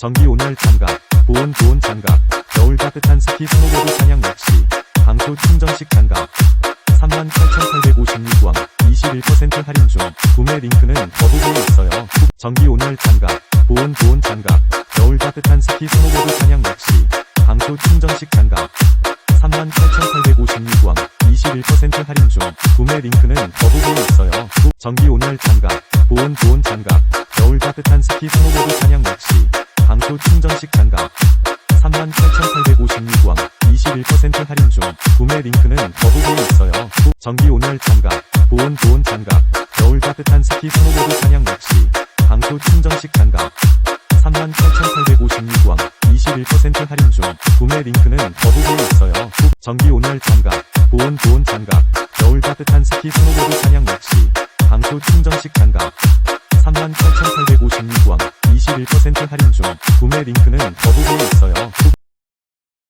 전기 온열 장갑, 보온 보온 장갑, 겨울 따뜻한 스키 스노보드 사냥 역시, 방수 충전식 장갑, 38,856원, 21% 할인 중, 구매 링크는 더보기에 있어요. 전기 온열 장갑, 보온 보온 장갑, 겨울 따뜻한 스키 스노보드 사냥 역시, 방수 충전식 장갑, 38,856원, 21% 할인 중, 구매 링크는 더보기에 있어요. 전기 온열 장갑, 보온 보온 장갑, 겨울 따뜻한 스키 스노보드 사냥 역시, 방수 충전식 장갑, 38,856원, 21% 할인 중, 구매 링크는 더보기에 있어요. 전기 온열 장갑, 보온 보온 장갑, 겨울 따뜻한 스키 스노보드 사냥 역시, 방수 충전식 장갑, 38,856원, 21% 할인 중, 구매 링크는 더보기에 있어요. 전기 온열 장갑, 보온 보온 장갑, 겨울 따뜻한 스키 스노보드 사냥 역시, 방수 충전식 장갑, 38,856원, 21% 할인 중, 구매 링크는 더보기에 있어요.